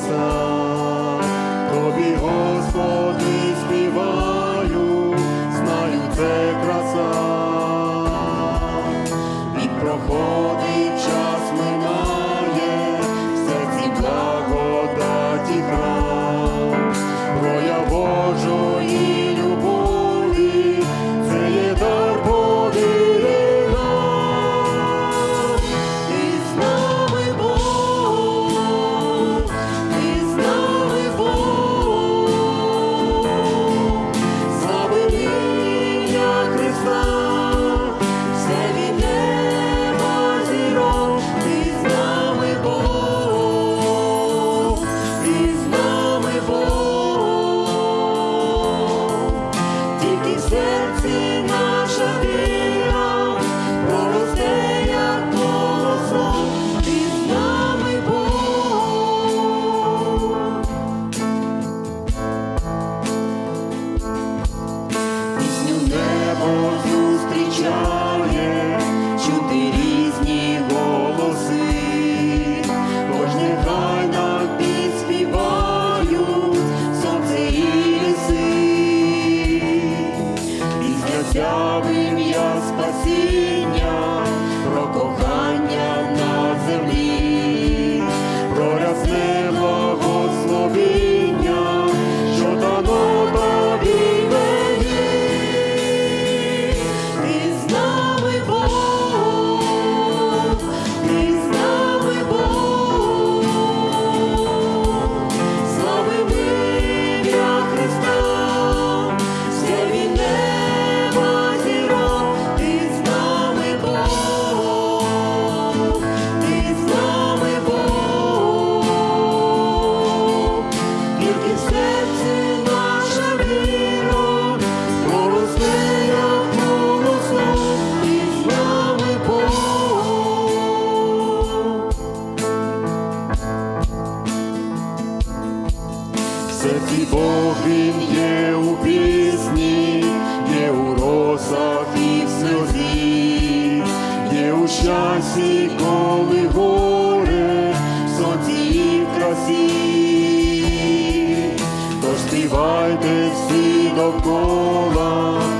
небеса, тобі Господи. серці наша віра, поросте, як поросла, ти нами Бог. Пісню небо зустрічає. і Бог є у пісні, є у росах і в є у щасті, коли горе, в в красі, Тож співайте всі довкола.